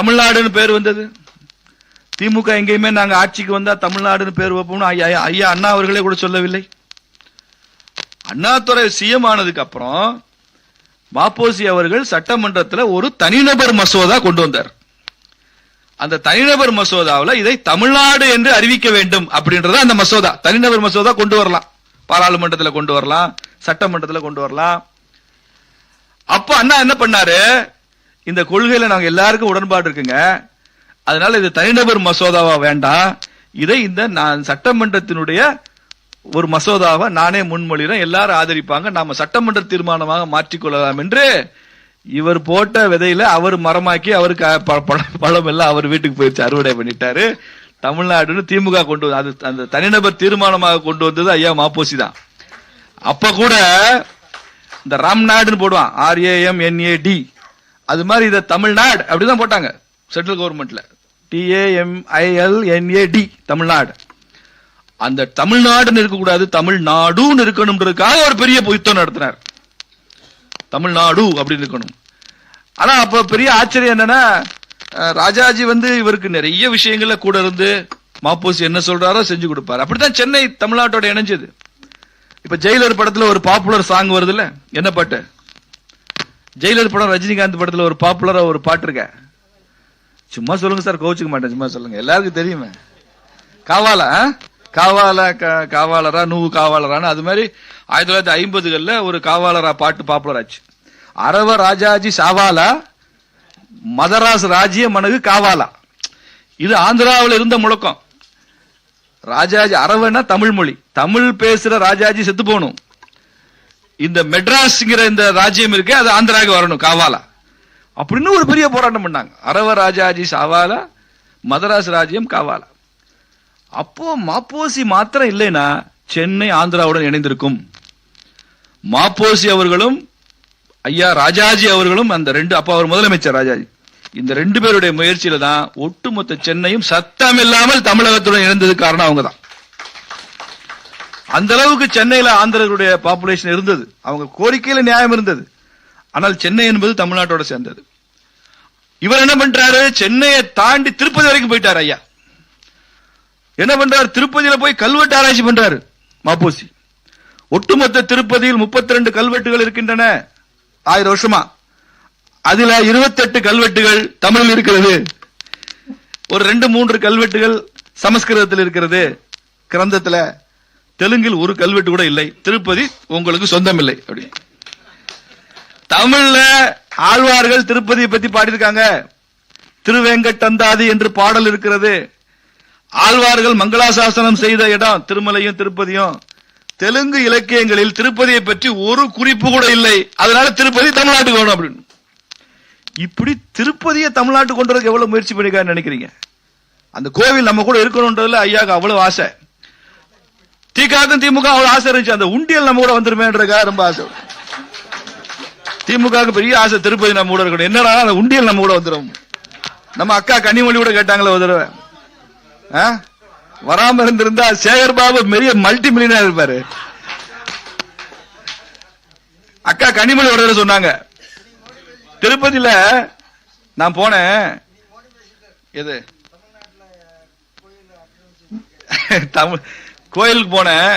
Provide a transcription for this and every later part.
தமிழ்நாடுன்னு பேர் வந்தது. திமுக எங்கேயுமே நாங்க ஆட்சிக்கு வந்தா தமிழ்நாடுன்னு பேர் வைப்போம்னு ஐயா ஐயா அண்ணா அவர்களே கூட சொல்லவில்லை. அண்ணாதுறை சிஎம் ஆனதுக்கு அப்புறம் மாப்போசி அவர்கள் சட்டமன்றத்தில் ஒரு தனிநபர் மசோதா கொண்டு வந்தார். அந்த தனிநபர் மசோதாவில் இதை தமிழ்நாடு என்று அறிவிக்க வேண்டும் அப்படின்றத அந்த மசோதா தனிநபர் மசோதா கொண்டு வரலாம். பாராளுமன்றத்தில் கொண்டு வரலாம் சட்டமன்றத்தில் கொண்டு வரலாம். அப்ப அண்ணா என்ன பண்ணாரு? இந்த கொள்கையில நாங்க எல்லாருக்கும் உடன்பாடு இருக்குங்க. அதனால இது தனிநபர் மசோதாவா வேண்டாம். இதை இந்த நான் சட்டமன்றத்தினுடைய ஒரு மசோதாவை நானே முன்மொழிகிறேன் எல்லாரும் ஆதரிப்பாங்க. நாம சட்டமன்ற தீர்மானமாக மாற்றிக்கொள்ளலாம் என்று இவர் போட்ட விதையில அவர் மரமாக்கி அவருக்கு ப- பழம் எல்லாம் அவர் வீட்டுக்கு போயிடுச்சு அறுவடை பண்ணிட்டாரு. தமிழ்நாடுன்னு திமுக கொண்டு வந்து அது அந்த தனிநபர் தீர்மானமாக கொண்டு வந்தது ஐயா மாப்போசி தான். அப்ப கூட இந்த ராம்நாடுன்னு போடுவான். ஆர்ஏஎம் என்ஏடி அது மாதிரி இதை தமிழ்நாடு அப்படிதான் போட்டாங்க சென்ட்ரல் கவர்மெண்ட்ல டிஏஎம்ஐஎல்என்ஏடி தமிழ்நாடு அந்த தமிழ்நாடுன்னு இருக்கக்கூடாது தமிழ்நாடுன்னு இருக்கணும்ன்றதுக்காக ஒரு பெரிய யுத்தம் நடத்தினார். தமிழ்நாடு அப்படின்னு இருக்கணும். ஆனா அப்ப பெரிய ஆச்சரியம் என்னன்னா ராஜாஜி வந்து இவருக்கு நிறைய விஷயங்கள்ல கூட இருந்து மாப்போசி என்ன சொல்றாரோ செஞ்சு கொடுப்பாரு. அப்படித்தான் சென்னை தமிழ்நாட்டோட இணைஞ்சது. இப்ப ஜெயிலர் படத்துல ஒரு பாப்புலர் சாங் வருதுல்ல என்ன பாட்டு? ஜெயிலர் படம் ரஜினிகாந்த் படத்துல ஒரு பாப்புலரா ஒரு பாட்டு இருக்க. சும்மா சொல்லுங்க சார் கோவிச்சுக்க மாட்டேன் சும்மா சொல்லுங்க. எல்லாருக்கும் தெரியுமே. காவாலா காவால காவாலரா நூ காவாலரான்னு. அது மாதிரி ஆயிரத்தி தொள்ளாயிரத்தி ஐம்பதுகள்ல ஒரு காவாலரா பாட்டு பாப்புலர் ஆச்சு. அரவ ராஜாஜி சாவாலா மதராஸ் ராஜ்ய மனகு காவாலா. இது ஆந்திராவில் இருந்த முழக்கம். ராஜாஜி அரவன்னா தமிழ் மொழி. தமிழ் பேசுற ராஜாஜி செத்து போகணும். இந்த மெட்ராஸ்ங்கிற இந்த ராஜ்யம் இருக்கு அது ஆந்திராவுக்கு வரணும் காவாலா. அப்படின்னு ஒரு பெரிய போராட்டம் பண்ணாங்க. அரவ ராஜாஜி சாவாலா மதராஸ் ராஜ்யம் காவாலா. அப்போ மாப்போசி மாத்திரம் இல்லைன்னா சென்னை ஆந்திராவுடன் இணைந்திருக்கும். மாப்போசி அவர்களும் ஐயா ராஜாஜி அவர்களும் அந்த ரெண்டு அப்ப அவர் முதலமைச்சர் ராஜாஜி இந்த ரெண்டு பேருடைய முயற்சியில தான் ஒட்டுமொத்த சென்னையும் சத்தம் இல்லாமல் தமிழகத்துடன் இணைந்தது காரணம் அவங்க தான் அந்த அளவுக்கு சென்னையில ஆந்திரர்களுடைய பாப்புலேஷன் இருந்தது. அவங்க கோரிக்கையில நியாயம் இருந்தது. ஆனால் சென்னை என்பது தமிழ்நாட்டோட சேர்ந்தது. இவர் என்ன பண்றாரு? சென்னையை தாண்டி திருப்பதி வரைக்கும் போயிட்டார் ஐயா. என்ன பண்றாரு? திருப்பதியில போய் கல்வெட்டு ஆராய்ச்சி பண்றாரு மாப்போசி. ஒட்டுமொத்த திருப்பதியில் 32 கல்வெட்டுகள் இருக்கின்றன. ஆயிரம் வருஷமா. அதுல 28 கல்வெட்டுகள் தமிழில் இருக்கிறது. ஒரு ரெண்டு மூன்று கல்வெட்டுகள் சமஸ்கிருதத்தில் இருக்கிறது. கிரந்தத்துல தெலுங்கில் ஒரு கல்வெட்டு கூட இல்லை. திருப்பதி உங்களுக்கு சொந்தம் இல்லை அப்படி. தமிழ்ல ஆழ்வார்கள் திருப்பதியை பத்தி பாடியிருக்காங்க. திருவேங்கட்டந்தாதி என்று பாடல் இருக்கிறது. ஆழ்வார்கள் மங்களாசாசனம் செய்த இடம் திருமலையும் திருப்பதியும். தெலுங்கு இலக்கியங்களில் திருப்பதியை பற்றி ஒரு குறிப்பு கூட இல்லை. அதனால திருப்பதி தமிழ்நாட்டுக்கு வேணும் அப்படின்னு. இப்படி திருப்பதியை தமிழ்நாட்டுக்கு கொண்டு வரதுக்கு எவ்வளவு முயற்சி பண்ணிக்கான்னு நினைக்கிறீங்க? அந்த கோவில் நம்ம கூட இருக்கணும்ன்றதுல ஐயாக்கு அவ்வளவு ஆசை. திகாக்கும் திமுக அவ்வளவு ஆசை இருந்துச்சு. அந்த உண்டியல் நம்ம கூட வந்துருமேன்றக்கா ரொம்ப ஆசை. திமுகவுக்கு பெரிய ஆசை திருப்பதி நம்ம கூட இருக்கணும். என்னடா அந்த உண்டியல் நம்ம கூட வந்துடும் நம்ம அக்கா கனிமொழி கூட கேட்டாங்களே ஒரு தடவை. வராம இருந்திருந்தா சேகர் பாபு பெரிய மல்டி மில்லியனா இருப்பாரு. அக்கா கனிமொழி ஒரு தடவை சொன்னாங்க. திருப்பதியில நான் போனேன். எது? தமிழ் கோயிலுக்கு போனேன்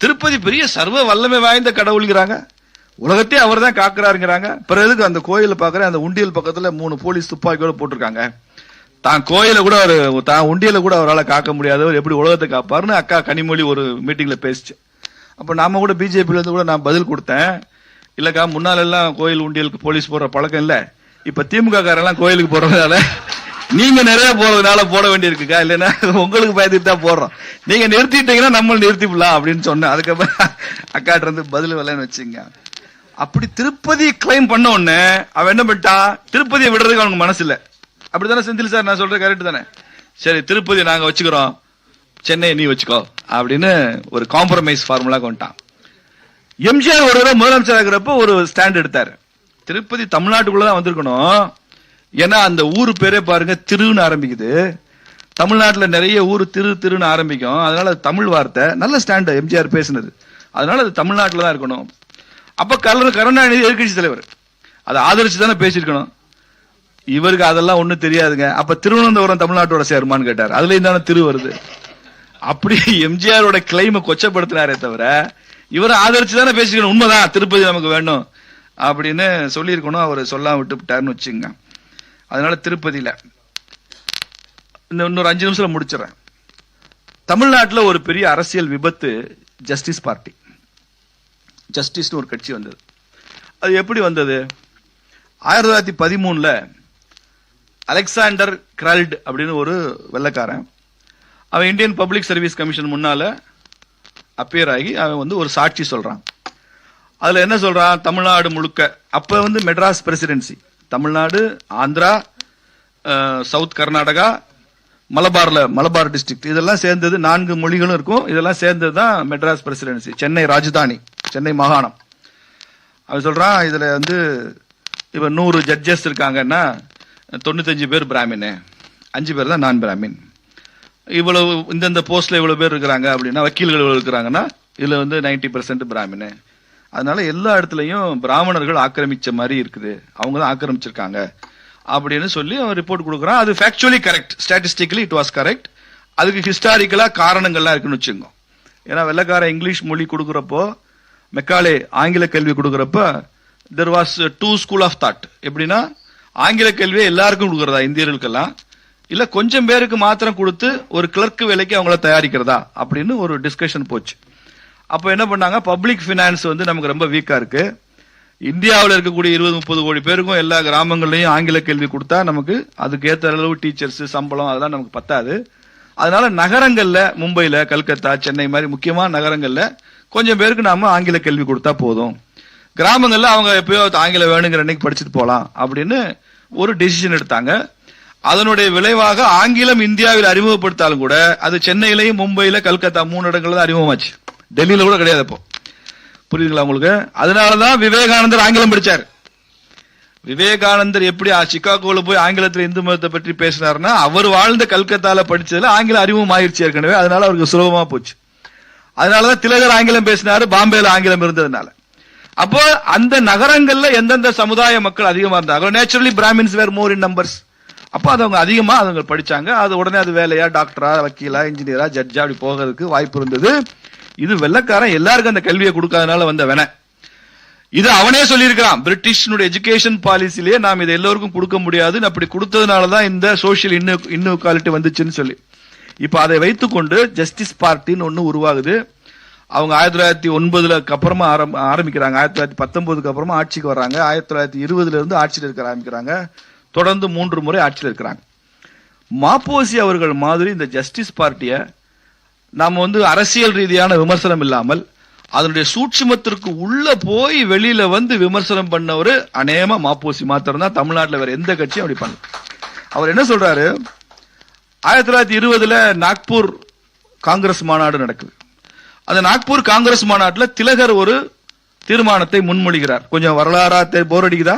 திருப்பதி பெரிய சர்வ வல்லமை வாய்ந்த கடவுள்கிறாங்க உலகத்தையே அவர் தான் காக்குறாருங்கிறாங்க. பிறகு எதுக்கு அந்த கோயிலை பார்க்குறேன்? அந்த உண்டியல் பக்கத்தில் மூணு போலீஸ் துப்பாக்கியோட போட்டிருக்காங்க. தான் கோயில கூட அவர் தான் உண்டியல கூட அவரால் காக்க முடியாதவர் எப்படி உலகத்தை காப்பாருன்னு அக்கா கனிமொழி ஒரு மீட்டிங்கில் பேசிச்சு. அப்போ நாம கூட பிஜேபியில இருந்து கூட நான் பதில் கொடுத்தேன். இல்லைக்கா முன்னாலெல்லாம் கோயில் உண்டியலுக்கு போலீஸ் போடுற பழக்கம் இல்லை. இப்போ திமுக காரெல்லாம் கோயிலுக்கு போகிறதால நீங்க நிறைய போறதுனால போட வேண்டியிருக்குக்கா? இல்லைன்னா உங்களுக்கு பயந்துட்டு தான் போடுறோம். நீங்க நிறுத்திட்டீங்கன்னா நம்ம நிறுத்திவிடலாம் அப்படின்னு சொன்னேன். அதுக்கப்புறம் அக்காட்ட இருந்து பதில் வரலன்னு வச்சுங்க அப்படி திருப்பதி கிளைம் பண்ண உடனே அவன் என்ன பண்ணிட்டான் திருப்பதியை விடுறதுக்கு அவனுக்கு மனசு இல்ல அப்படித்தானே செந்தில் சார் நான் சொல்றேன் கரெக்ட் தானே? சரி திருப்பதி நாங்க வச்சுக்கிறோம். சென்னை நீ வச்சுக்கோ அப்படின்னு ஒரு காம்ப்ரமைஸ் ஃபார்முலா கொண்டான் எம்ஜிஆர் ஒரு முதலமைச்சர் ஆகிறப்ப ஒரு ஸ்டாண்ட் எடுத்தாரு. திருப்பதி தமிழ்நாட்டுக்குள்ள தான் வந்திருக்கணும். ஏன்னா அந்த ஊர் பேரே பாருங்க திருன்னு ஆரம்பிக்குது. தமிழ்நாட்டில் நிறைய ஊர் திரு திருன்னு ஆரம்பிக்கும். அதனால தமிழ் வார்த்தை. நல்ல ஸ்டாண்ட் எம்ஜிஆர் பேசினது. அதனால அது தமிழ்நாட்டில் தான் இருக்கணும். அப்போ கலர் கருணாநிதி எதிர்கட்சி தலைவர். அதை ஆதரிச்சு தானே பேசியிருக்கணும். இவருக்கு அதெல்லாம் ஒன்றும் தெரியாதுங்க. அப்போ திருவனந்தபுரம் தமிழ்நாட்டோட சேருமான்னு கேட்டார். அதுலேயும் தானே திரு வருது. அப்படி எம்ஜிஆரோட கிளைமை கொச்சப்படுத்தினாரே தவிர இவரை ஆதரிச்சு தானே பேசிக்கணும் உண்மைதான் திருப்பதி நமக்கு வேணும் அப்படின்னு சொல்லியிருக்கணும். அவர் சொல்லாம விட்டுட்டாருன்னு வச்சுங்க அதனால திருப்பதியில். இந்த இன்னொரு அஞ்சு நிமிஷம் முடிச்சிடறேன். தமிழ்நாட்டில் ஒரு பெரிய அரசியல் விபத்து ஜஸ்டிஸ் பார்ட்டி ஜஸ்டிஸ்னு ஒரு கட்சி வந்தது. அது எப்படி வந்தது? ஆயிரத்தி தொள்ளாயிரத்தி பதிமூணில் அலெக்சாண்டர் கிரால்ட் அப்படின்னு ஒரு வெள்ளக்காரன் அவன் இந்தியன் பப்ளிக் சர்வீஸ் கமிஷன் முன்னால் அப்பியர் ஆகி அவன் வந்து ஒரு சாட்சி சொல்கிறான் அதில் என்ன சொல்கிறான் தமிழ்நாடு முழுக்க. அப்போ வந்து மெட்ராஸ் பிரசிடென்சி தமிழ்நாடு ஆந்திரா சவுத் கர்நாடகா மலபார்ல மலபார் டிஸ்ட்ரிக்ட் இதெல்லாம் சேர்ந்தது நான்கு மொழிகளும் இருக்கும். இதெல்லாம் சேர்ந்தது தான் மெட்ராஸ் பிரசிடென்சி சென்னை ராஜதானி சென்னை மாகாணம். அவன் சொல்றான் இதுல வந்து இப்போ நூறு ஜட்ஜஸ் இருக்காங்கன்னா தொண்ணூத்தஞ்சு பேர் பிராமின். அஞ்சு பேர் தான் நான் பிராமின். இவ்வளவு இந்தந்த போஸ்ட்ல இவ்வளவு பேர் இருக்கிறாங்க அப்படின்னா வக்கீல்கள் இவ்வளவு இருக்கிறாங்கன்னா இதுல வந்து 90% பெர்சென்ட் பிராமின். அதனால எல்லா இடத்துலையும் பிராமணர்கள் ஆக்கிரமிச்ச மாதிரி இருக்குது. அவங்க தான் ஆக்கிரமிச்சிருக்காங்க. அப்படின்னு சொல்லி அவன் ரிப்போர்ட் கொடுக்குறான். அது factually correct statistically it was correct அதுக்கு ஹிஸ்டாரிக்கலா காரணங்கள்லாம் இருக்குன்னு வச்சுக்கோங்க. ஏன்னா வெள்ளக்கார இங்கிலீஷ் மொழி கொடுக்குறப்போ மெக்காலே ஆங்கில கல்வி கொடுக்குறப்ப there was two school of thought எப்படின்னா ஆங்கில கல்வியை எல்லாருக்கும் கொடுக்குறதா இந்தியர்களுக்கெல்லாம்? இல்லை கொஞ்சம் பேருக்கு மாத்திரம் கொடுத்து ஒரு கிளர்க்கு வேலைக்கு அவங்கள தயாரிக்கிறதா? அப்படின்னு ஒரு டிஸ்கஷன் போச்சு. அப்போ என்ன பண்ணாங்க? பப்ளிக் ஃபினான்ஸ் வந்து நமக்கு ரொம்ப வீக்காக இருக்கு. இந்தியாவில் இருக்கக்கூடிய இருபது முப்பது கோடி பேருக்கும் எல்லா கிராமங்கள்லையும் ஆங்கில கேள்வி கொடுத்தா நமக்கு அதுக்கு அளவு டீச்சர்ஸ் சம்பளம் அதெல்லாம் நமக்கு பத்தாது. அதனால நகரங்களில் மும்பையில் கல்கத்தா சென்னை மாதிரி முக்கியமான நகரங்களில் கொஞ்சம் பேருக்கு நாம ஆங்கில கல்வி கொடுத்தா போதும். கிராமங்களில் அவங்க எப்பயோ ஆங்கிலம் வேணுங்கிற அன்னைக்கு படிச்சுட்டு போகலாம் அப்படின்னு ஒரு டெசிஷன் எடுத்தாங்க. அதனுடைய விளைவாக ஆங்கிலம் இந்தியாவில் அறிமுகப்படுத்தாலும் கூட அது சென்னையிலையும் மும்பையில கல்கத்தா மூணு இடங்கள்ல தான் அறிமுகமாச்சு. டெல்லியில் கூட கிடையாது இப்போ. புரியுதுங்களா உங்களுக்கு? அதனால தான் விவேகானந்தர் ஆங்கிலம் படித்தார் விவேகானந்தர் எப்படி ஆ- போய் ஆங்கிலத்தில் இந்து மதத்தை பற்றி பேசினார்னா அவர் வாழ்ந்த கல்கத்தால படித்ததில் ஆங்கிலம் அறிவும் ஆயிடுச்சு ஏற்கனவே. அதனால அவருக்கு சுலபமாக போச்சு. அதனால தான் திலகர் ஆங்கிலம் பேசினார் பாம்பேல ஆங்கிலம் இருந்ததுனால. அப்போ அந்த நகரங்கள்ல எந்தெந்த சமுதாய மக்கள் அதிகமாக இருந்தாங்க? Naturally Brahmins were more in numbers அப்போ அது அவங்க அதிகமாக அவங்க படிச்சாங்க. அது உடனே அது வேலையா டாக்டரா வக்கீலா இன்ஜினியரா ஜட்ஜா அப்படி போகிறதுக்கு வாய்ப்பு இருந்தது. இது வெள்ளக்காரன் எல்லாருக்கும் அந்த கல்வியை கொடுக்காதனால வந்த வென. இது அவனே சொல்லியிருக்கிறான். பிரிட்டிஷனுடைய எஜுகேஷன் பாலிசிலேயே நாம் இதை எல்லோருக்கும் கொடுக்க முடியாதுன்னு அப்படி கொடுத்ததுனால தான் இந்த சோஷியல் இன்னு இன்இக்வாலிட்டி வந்துச்சுன்னு சொல்லி. இப்போ அதை வைத்துக்கொண்டு ஜஸ்டிஸ் பார்ட்டின்னு ஒன்று உருவாகுது. அவங்க ஆயிரத்தி தொள்ளாயிரத்தி ஒன்பதுல அப்புறமா ஆரம்- ஆரம்பிக்கிறாங்க. ஆயிரத்தி தொள்ளாயிரத்தி பத்தொன்பதுக்கு அப்புறமா ஆட்சிக்கு வர்றாங்க. ஆயிரத்தி தொள்ளாயிரத்தி இருபதுல இருந்து ஆட்சியில் இருக்க ஆரம்பிக்கிறாங்க. தொடர்ந்து மூன்று முறை ஆட்சியில் இருக்கிறாங்க. மாப்போசி அவர்கள் மாதிரி இந்த ஜஸ்டிஸ் பார்ட்டியை நாம் வந்து அரசியல் ரீதியான விமர்சனம் இல்லாமல் அதனுடைய சூட்சுமத்திற்கு உள்ள போய் வெளியில வந்து விமர்சனம் பண்ணவர் அநேகமா மாப்போசி மாத்திரம் தான் தமிழ்நாட்டில் வேற எந்த கட்சியும் அப்படி பண்ணல. அவர் என்ன சொல்றாரு? ஆயிரத்தி தொள்ளாயிரத்தி இருபதுல நாக்பூர் காங்கிரஸ் மாநாடு நடக்குது. அந்த நாக்பூர் காங்கிரஸ் மாநாட்டில் திலகர் ஒரு தீர்மானத்தை முன்மொழிகிறார். கொஞ்சம் வரலாறா போர் அடிக்குதா?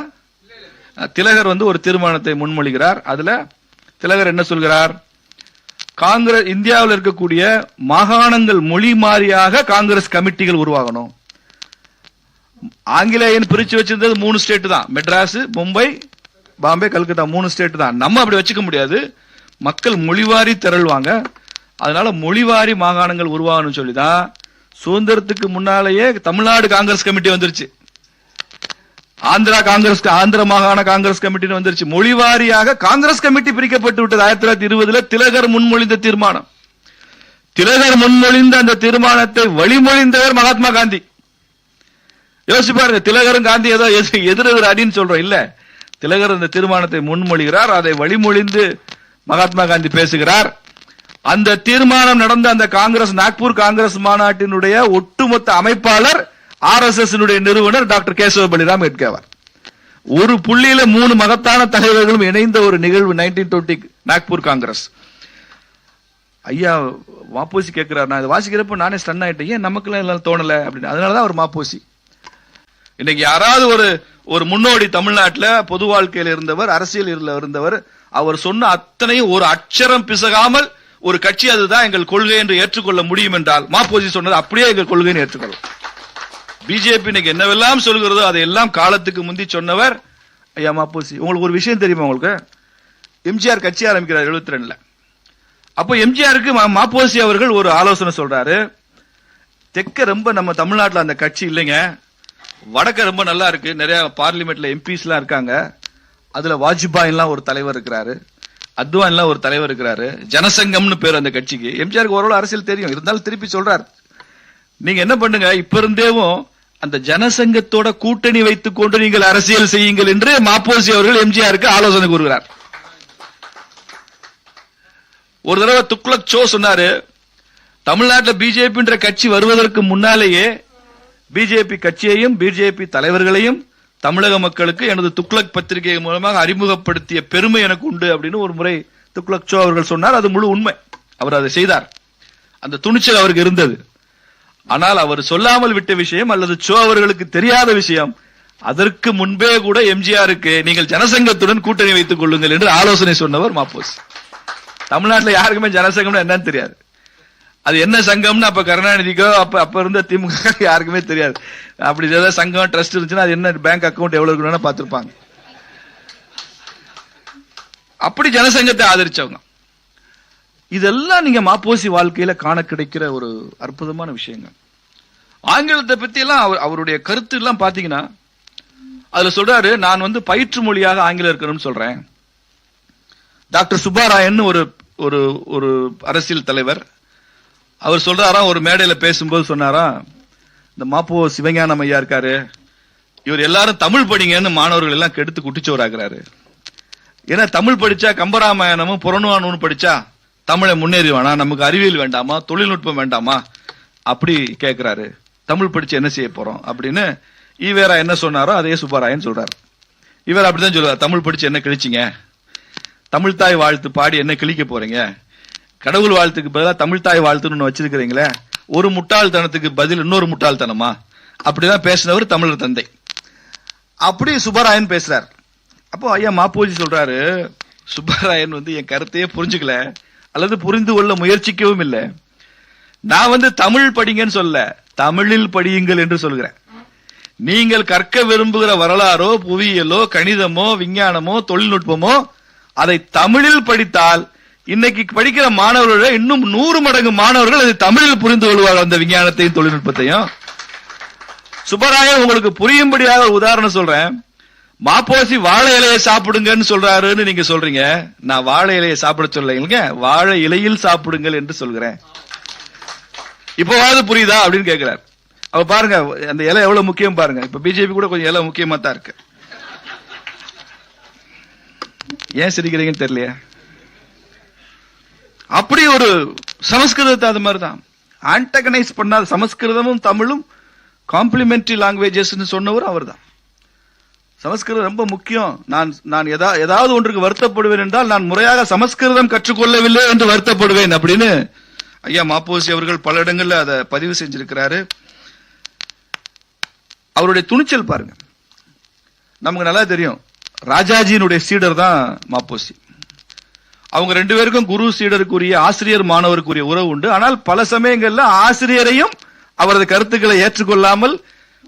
திலகர் வந்து ஒரு தீர்மானத்தை முன்மொழிகிறார். அதுல திலகர் என்ன சொல்கிறார்? காங்கிரஸ் இந்தியாவில் இருக்கக்கூடிய மாகாணங்கள் மொழி மாறியாக காங்கிரஸ் கமிட்டிகள் உருவாகணும். ஆங்கிலேயன் பிரிச்சு வச்சிருந்தது மூணு ஸ்டேட் தான். மெட்ராஸ் மும்பை பாம்பே கல்கத்தா மூணு ஸ்டேட் தான். நம்ம அப்படி வச்சுக்க முடியாது. மக்கள் மொழிவாரி திரள்வாங்க அதனால மொழிவாரி மாகாணங்கள் உருவாகணும்னு சொல்லி தான் சுதந்திரத்துக்கு முன்னாலேயே தமிழ்நாடு காங்கிரஸ் கமிட்டி வந்துருச்சு. ஆந்திரா காங்கிரஸ் ஆந்திர மாகாண காங்கிரஸ் கமிட்டி வந்துருச்சு. மொழிவாரியாக காங்கிரஸ் கமிட்டி பிரிக்கப்பட்டு விட்டது ஆயிரத்தி தொள்ளாயிரத்தி இருபதுல திலகர் முன்மொழிந்த தீர்மானம். திலகர் முன்மொழிந்த அந்த தீர்மானத்தை வழிமொழிந்தவர் மகாத்மா காந்தி. யோசிச்சு பாருங்க திலகரும் காந்தி ஏதோ எதிர் அடின்னு சொல்றோம். இல்ல திலகர் அந்த தீர்மானத்தை முன்மொழிகிறார் அதை வழிமொழிந்து மகாத்மா காந்தி பேசுகிறார். அந்த தீர்மானம் நடந்த அந்த காங்கிரஸ் நாக்பூர் காங்கிரஸ் மாநாட்டினுடைய ஒட்டுமொத்த அமைப்பாளர் ஆர்எஸ்எஸ் நிறுவனர் டாக்டர் கேசவ பலிராம் எட்கேவார் ஒரு புள்ளியில மூணு மகத்தான தலைவர்களும் இணைந்த ஒரு நிகழ்வு நைன்டீன் டுவெண்ட்டி நாக்பூர் காங்கிரஸ். ஐயா மாப்போசி கேட்கிறார் நான் வாசிக்கிறப்ப நானே ஸ்டன் ஆயிட்டேன். ஏன் நமக்குலாம் எல்லாம் தோணல? அப்படின்னு. அதனாலதான் அவர் மாப்போசி. இன்னைக்கு யாராவது ஒரு ஒரு முன்னோடி தமிழ்நாட்டில் பொது வாழ்க்கையில் இருந்தவர் அரசியல் இருந்தவர் அவர் சொன்ன அத்தனையும் ஒரு அச்சரம் பிசகாமல் ஒரு கட்சி அதுதான் எங்கள் கொள்கை என்று ஏற்றுக்கொள்ள முடியும் என்றால் மாப்போசி சொன்னது அப்படியே எங்கள் கொள்கைன்னு ஏற்றுக்கொள்ளும். பிஜேபி இன்னைக்கு என்னவெல்லாம் சொல்கிறதோ அதையெல்லாம் காலத்துக்கு முந்தி சொன்னவர் ஐயா மாப்போசி. உங்களுக்கு ஒரு விஷயம் தெரியுமா உங்களுக்கு? எம்ஜிஆர் கட்சி ஆரம்பிக்கிறார் எழுபத்தி ரெண்டுல அப்போ எம்ஜிஆருக்கு மா- மாப்போசி அவர்கள் ஒரு ஆலோசனை சொல்றாரு. தெற்க ரொம்ப நம்ம தமிழ்நாட்டில் அந்த கட்சி இல்லைங்க. வடக்க ரொம்ப நல்லா இருக்கு. நிறைய பார்லிமெண்ட்ல எம்பிஸ்லாம் இருக்காங்க. அதுல வாஜ்பாய்ன்லாம் ஒரு தலைவர் இருக்கிறாரு. அத்வான்லாம் ஒரு தலைவர் இருக்கிறாரு. ஜனசங்கம்னு பேர் அந்த கட்சிக்கு. எம்ஜிஆருக்கு ஓரளவு அரசியல் தெரியும். இருந்தாலும் திருப்பி சொல்றாரு. நீங்க என்ன பண்ணுங்க? இப்ப இருந்தேவும் அந்த ஜனசங்கத்தோட கூட்டணி வைத்துக் கொண்டு நீங்கள் அரசியல் செய்யுங்கள் என்று மாப்போசி அவர்கள் எம்ஜிஆருக்கு ஆலோசனை கூறுகிறார். ஒரு தடவை துக்ளக் சோ சொன்னாரு தமிழ்நாட்டில் பிஜேபின்ற கட்சி வருவதற்கு முன்னாலேயே பிஜேபி கட்சியையும் பிஜேபி தலைவர்களையும் தமிழக மக்களுக்கு எனது துக்ளக் பத்திரிகை மூலமாக அறிமுகப்படுத்திய பெருமை எனக்கு உண்டு அப்படின்னு ஒரு முறை துக்ளக் சோ அவர்கள் சொன்னார். அது முழு உண்மை. அவர் அதை செய்தார். அந்த துணிச்சல் அவருக்கு இருந்தது. ஆனால் அவர் சொல்லாமல் விட்ட விஷயம் அல்லது சோ அவர்களுக்கு தெரியாத விஷயம் அதற்கு முன்பே கூட எம்ஜிஆருக்கு நீங்கள் ஜனசங்கத்துடன் கூட்டணி வைத்துக் கொள்ளுங்கள் என்று ஆலோசனை சொன்னவர் மாப்போஸ். தமிழ்நாட்டில் யாருக்குமே ஜனசங்கம்னா என்னன்னு தெரியாது. அது என்ன சங்கம்னு அப்ப கருணாநிதிக்கோ அப்ப அப்ப இருந்த திமுக யாருக்குமே தெரியாது. அப்படி ஏதாவது சங்கம் ட்ரஸ்ட் இருந்துச்சுன்னா அது என்ன பேங்க் அக்கௌண்ட் எவ்வளவு இருக்கணும்னு பார்த்திருப்பாங்க. அப்படி ஜனசங்கத்தை ஆதரிச்சவங்க. இதெல்லாம் நீங்க மாப்போசி வாழ்க்கையில காண கிடைக்கிற ஒரு அற்புதமான விஷயங்கள். ஆங்கிலத்தை பத்தி எல்லாம் அவர் அவருடைய கருத்து எல்லாம் பாத்தீங்கன்னா அதுல சொல்றாரு நான் வந்து பயிற்று மொழியாக ஆங்கிலம் இருக்கணும்னு சொல்றேன். டாக்டர் சுப்பாராயன் ஒரு ஒரு ஒரு அரசியல் தலைவர் அவர் சொல்றாராம் ஒரு மேடையில பேசும்போது சொன்னாராம் இந்த மாப்போ சிவஞானம் ஐயா இருக்காரு இவர் எல்லாரும் தமிழ் படிங்கன்னு மாணவர்கள் எல்லாம் கெடுத்து குட்டிச்சோராக்குறாரு ஏன்னா தமிழ் படிச்சா கம்பராமாயணமும் புறநானூறு படிச்சா தமிழை முன்னேறிவானா நமக்கு அறிவியல் வேண்டாமா? தொழில்நுட்பம் வேண்டாமா? அப்படி கேட்குறாரு தமிழ் படிச்சு என்ன செய்ய போறோம்? அப்படின்னு ஈவேரா என்ன சொன்னாரோ அதே சுப்பாராயன் சொல்றாரு. இவர் அப்படிதான் சொல்லுவார். தமிழ் படிச்சு என்ன கிழிச்சிங்க? தமிழ் தாய் வாழ்த்து பாடி என்ன கிழிக்க போறீங்க? கடவுள் வாழ்த்துக்கு பதிலாக தமிழ் தாய் வாழ்த்துன்னு ஒன்று வச்சிருக்கிறீங்களே? ஒரு முட்டாள்தனத்துக்கு பதில் இன்னொரு முட்டாள்தனமா? அப்படிதான் பேசினவர் தமிழர் தந்தை. அப்படி சுப்பராயன் பேசுறார். அப்போ ஐயா மாப்போஜி சொல்றாரு சுப்பராயன் வந்து என் கருத்தையே புரிஞ்சுக்கல. அல்லது புரிந்து கொள்ள முயற்சிக்கவும் இல்லை. நான் வந்து தமிழ் படிங்கன்னு சொல்ல தமிழில் படியுங்கள் என்று சொல்கிறேன். நீங்கள் கற்க விரும்புகிற வரலாறோ புவியியலோ கணிதமோ விஞ்ஞானமோ தொழில்நுட்பமோ அதை தமிழில் படித்தால் இன்னைக்கு படிக்கிற மாணவர்கள் இன்னும் நூறு மடங்கு மாணவர்கள் அதை தமிழில் புரிந்து கொள்வார்கள் அந்த விஞ்ஞானத்தையும் தொழில்நுட்பத்தையும். சுப்பராயன் உங்களுக்கு புரியும்படியாக ஒரு உதாரணம் சொல்றேன். மாப்போசி வாழை இலையை சாப்பிடுங்கன்னு சொல்றாருன்னு நீங்க சொல்றீங்க. நான் வாழை இலையை சாப்பிட சொல்லலைங்க வாழை இலையில் சாப்பிடுங்கள் என்று சொல்கிறேன். இப்போவாவது புரியுதா அப்படின்னு கேட்கிறார். அவ பாருங்க அந்த இலை எவ்வளவு முக்கியம் பாருங்க. இப்ப பிஜேபி கூட கொஞ்சம் இலை முக்கியமா தான் இருக்கு. ஏன் சிரிக்கிறீங்கன்னு தெரியலையா? அப்படி ஒரு சமஸ்கிருதத்தை அது மாதிரிதான். ஆன்டகனைஸ் பண்ணாத சமஸ்கிருதமும் தமிழும் காம்ப்ளிமெண்டரி லாங்குவேஜஸ் சொன்னவர் அவர்தான். சமஸ்கிருதம் ரொம்ப முக்கியம். நான் நான் எதா ஏதாவது ஒன்றுக்கு வருத்தப்படுவேன் என்றால் நான் முறையாக சமஸ்கிருதம் கற்றுக்கொள்ளவில்லை என்று வருத்தப்படுவேன் அப்படின்னு ஐயா மாப்போசி அவர்கள் பல இடங்களில் அதை பதிவு செஞ்சிருக்கிறாரு. அவருடைய துணிச்சல் பாருங்க. நமக்கு நல்லா தெரியும். ராஜாஜியினுடைய சீடர் தான் மாப்போசி. அவங்க ரெண்டு பேருக்கும் குரு சீடருக்குரிய ஆசிரியர் மாணவருக்குரிய உறவு உண்டு. ஆனால் பல சமயங்கள்ல ஆசிரியரையும் அவரது கருத்துக்களை ஏற்றுக்கொள்ளாமல்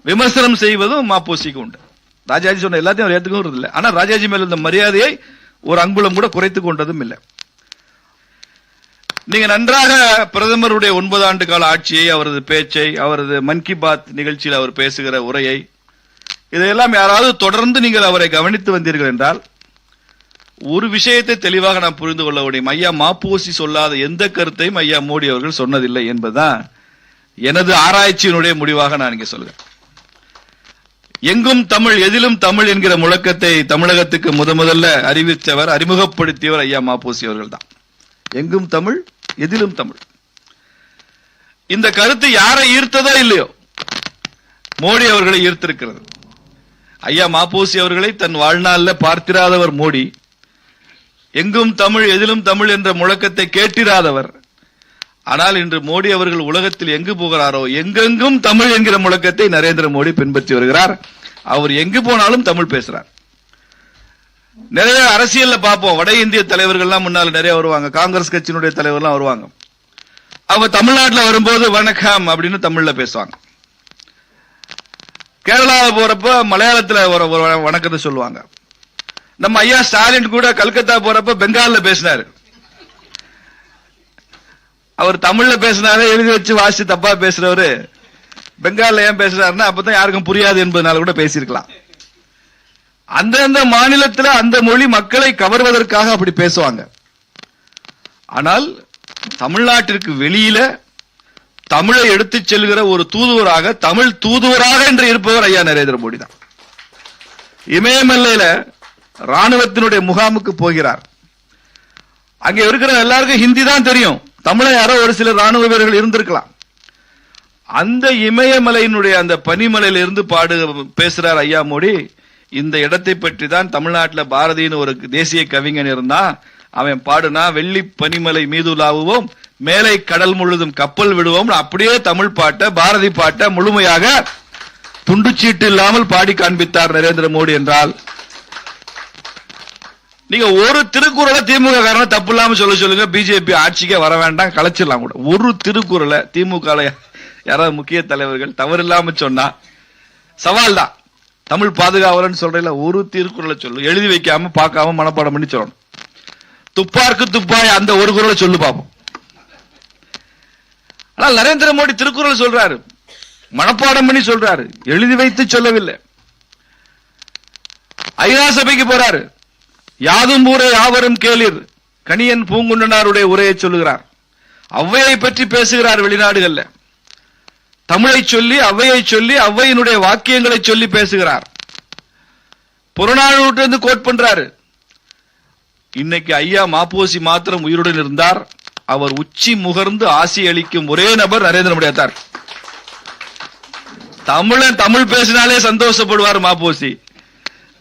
விமர்சனம் செய்வதும் மாப்போசிக்கு உண்டு. ராஜாஜி சொன்ன எல்லாத்தையும் அவர் ஏற்றுக்கவும் இல்லை ஆனா ராஜாஜி மேல இருந்த மரியாதையை ஒரு அங்குலம் கூட குறைத்துக் கொண்டதும் இல்லை. நீங்க நன்றாக பிரதமருடைய ஒன்பது ஆண்டு கால ஆட்சியை அவரது பேச்சை அவரது மன் கி பாத் நிகழ்ச்சியில் அவர் பேசுகிற உரையை இதையெல்லாம் யாராவது தொடர்ந்து நீங்கள் அவரை கவனித்து வந்தீர்கள் என்றால் ஒரு விஷயத்தை தெளிவாக நாம் புரிந்து கொள்ள முடியும். ஐயா மாப்போசி சொல்லாத எந்த கருத்தையும் ஐயா மோடி அவர்கள் சொன்னதில்லை என்பதுதான் எனது ஆராய்ச்சியினுடைய முடிவாக நான் இங்கே சொல்கிறேன் எங்கும் தமிழ் எதிலும் தமிழ் என்கிற முழக்கத்தை தமிழகத்துக்கு முத முதல்ல அறிவித்தவர் அறிமுகப்படுத்தியவர் ஐயா மாப்பூசி அவர்கள் தான் எங்கும் தமிழ் எதிலும் தமிழ். இந்த கருத்து யாரை ஈர்த்ததோ இல்லையோ மோடி அவர்களை ஈர்த்திருக்கிறது. ஐயா மாப்பூசி அவர்களை தன் வாழ்நாளில் பார்த்திராதவர் மோடி எங்கும் தமிழ் எதிலும் தமிழ் என்ற முழக்கத்தை கேட்டிராதவர் ஆனால் இன்று மோடி அவர்கள் உலகத்தில் எங்கு போகிறாரோ எங்கெங்கும் தமிழ் என்கிற முழக்கத்தை நரேந்திர மோடி பின்பற்றி வருகிறார். அவர் எங்கு போனாலும் தமிழ் பேசுறார். நிறைய அரசியல்ல பார்ப்போம். வட இந்திய தலைவர்கள்லாம் முன்னால நிறைய வருவாங்க. காங்கிரஸ் கட்சியினுடைய தலைவர்லாம் வருவாங்க. அவ தமிழ்நாட்டில் வரும்போது வணக்கம் அப்படின்னு தமிழ்ல பேசுவாங்க. கேரளாவில் போறப்ப மலையாளத்துல ஒரு ஒரு வணக்கத்தை சொல்லுவாங்க. நம்ம ஐயா ஸ்டாலின் கூட கல்கத்தா போறப்ப பெங்காலில் பேசினாரு. அவர் தமிழ்ல பேசினாரு எழுதி வச்சு வாசி தப்பா பேசுறவரு. பெங்கால்ல ஏன் பேசுறாருன்னா அப்பதான் யாருக்கும் புரியாது என்பதனால கூட பேசியிருக்கலாம். அந்தந்த மாநிலத்தில் அந்த மொழி மக்களை கவர்வதற்காக அப்படி பேசுவாங்க. ஆனால் தமிழ்நாட்டிற்கு வெளியில தமிழை எடுத்து செல்கிற ஒரு தூதுவராக தமிழ் தூதுவராக என்று இருப்பவர் ஐயா நரேந்திர மோடி தான். இமயமல்லையில ராணுவத்தினுடைய முகாமுக்கு போகிறார். அங்க இருக்கிற எல்லாருக்கும் ஹிந்தி தான் தெரியும். தமிழை யாரோ ஒரு சில ராணுவ வீரர்கள் இருந்திருக்கலாம். அந்த இமயமலையினுடைய அந்த பனிமலையில இருந்து பாடு பேசுறார் ஐயா மோடி. இந்த இடத்தை பற்றி தான் தமிழ்நாட்டில் பாரதின்னு ஒரு தேசிய கவிஞன் இருந்தான் அவன் பாடுனா வெள்ளி பனிமலை மீதுலாவுவோம் மேலை கடல் முழுதும் கப்பல் விடுவோம் அப்படியே தமிழ் பாட்டை பாரதி பாட்டை முழுமையாக துண்டுச்சீட்டு இல்லாமல் பாடி காண்பித்தார் நரேந்திர மோடி என்றால் நீங்க ஒரு திருக்குறளை திமுக காரணம் தப்பு இல்லாம சொல்ல சொல்லுங்க. பிஜேபி ஆட்சிக்கே வர வேண்டாம் கலைச்சிடலாம் கூட. ஒரு திருக்குறளை திமுக யாராவது முக்கிய தலைவர்கள் தவறு இல்லாம சொன்னா சவால் தான். தமிழ் பாதுகாவலன்னு சொல்றதுல ஒரு திருக்குறளை சொல்லு. எழுதி வைக்காம பார்க்காம மனப்பாடம் பண்ணி சொல்லணும். துப்பார்க்கு துப்பாய் அந்த ஒரு குறளை சொல்லு பாப்போம். ஆனால் நரேந்திர மோடி திருக்குறள் சொல்றாரு. மனப்பாடம் பண்ணி சொல்றாரு. எழுதி வைத்து சொல்லவில்லை. ஐநா சபைக்கு போறாரு. யாதும் ஊரே யாவரும் கேளிர். கணியன் பூங்குண்டனாருடைய உரையை சொல்லுகிறார். ஔவையை பற்றி பேசுகிறார் வெளிநாடுகள்ல. தமிழை சொல்லி ஔவையை சொல்லி ஔவையினுடைய வாக்கியங்களை சொல்லி பேசுகிறார். புறநானூற்றிலிருந்து கோட் பண்றாரு. இன்னைக்கு ஐயா மாப்போசி மாத்திரம் உயிருடன் இருந்தார். அவர் உச்சி முகர்ந்து ஆசி அளிக்கும் ஒரே நபர் நரேந்திர மோடி தமிழன் தமிழ் பேசினாலே சந்தோஷப்படுவார் மாப்போசி.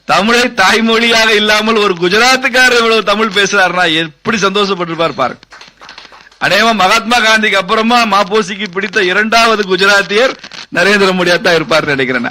தமிழை தாய்மொழியாக இல்லாமல் ஒரு குஜராத்துக்காரர் இவ்வளவு தமிழ் பேசுறாருன்னா எப்படி சந்தோஷப்பட்டிருப்பார் பாருங்க அநேகமா மகாத்மா காந்திக்கு அப்புறமா மாப்போசிக்கு பிடித்த இரண்டாவது குஜராத்தியர் நரேந்திர மோடியா தான் இருப்பார் நினைக்கிறேன்